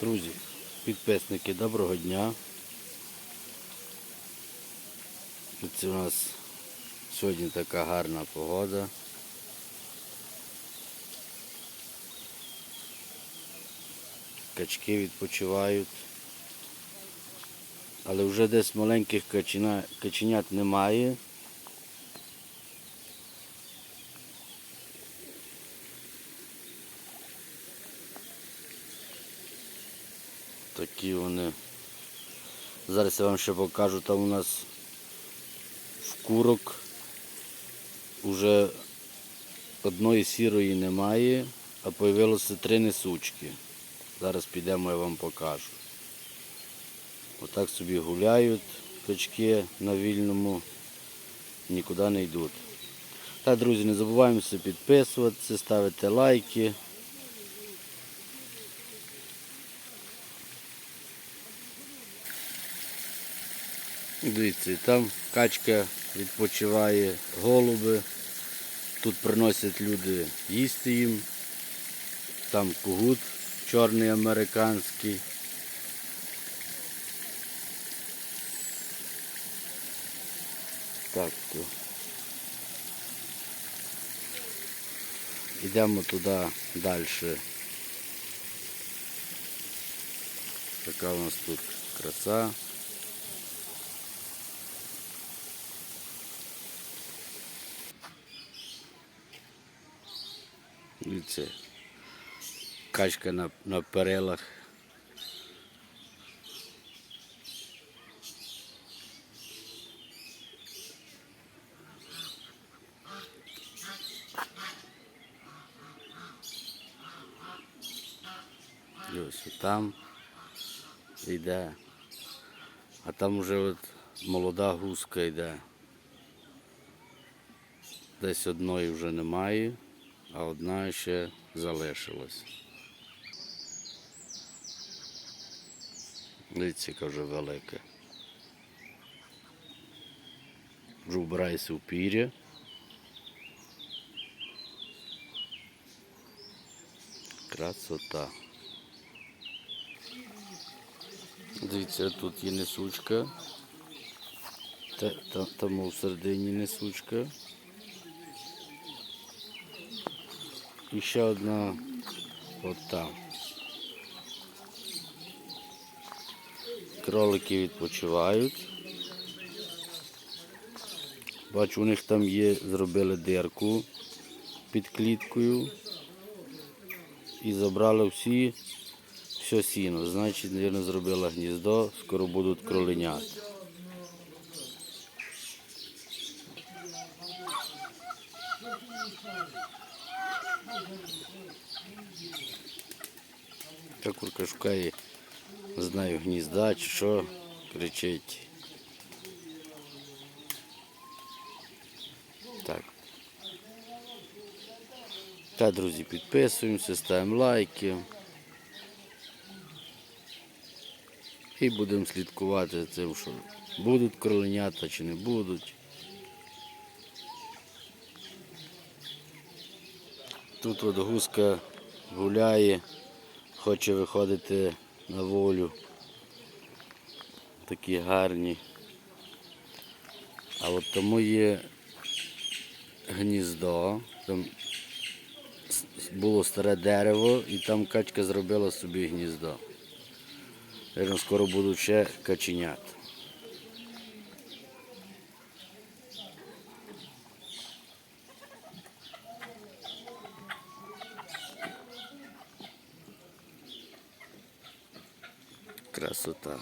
Друзі, підписники, доброго дня. Це у нас сьогодні така гарна погода. Качки відпочивають. Але вже десь маленьких каченят немає. Такі вони. Зараз я вам ще покажу, там у нас в курок вже одної сірої немає, а появилося три несучки. Зараз підемо, я вам покажу. Отак собі гуляють качки на вільному, нікуди не йдуть. Так, друзі, не забуваємося підписуватися, ставити лайки. Дивіться, там качка відпочиває, голуби. Тут приносять люди їсти їм. Там кугут чорний американський. Так, то. Йдемо туди далі. Така у нас тут краса. Дивіться, качка на, на перелах. Ось там йде. А там вже от молода гуска йде. Десь одної вже немає, а одна ще залишилась. Дивіться, яка вже велика. Вже вбирається в пір'я. Красота. Дивіться, тут є несучка. Та, та, там в середині несучка. І ще одна от там. Кролики відпочивають. Бачу, у них там є, зробили дирку під кліткою і забрали всі все сіно. Значить, мабуть, зробила гніздо, скоро будуть кроленята. Та курка шукає, знаю, гнізда чи що, кричить. Так. Та, друзі, підписуємося, ставимо лайки. І будемо слідкувати за цим, що будуть кроленята чи не будуть. Тут от гуска гуляє, хоче виходити на волю. Такі гарні. А от тому є гніздо. Там було старе дерево і там качка зробила собі гніздо. Скоро будуть ще каченят. Красота.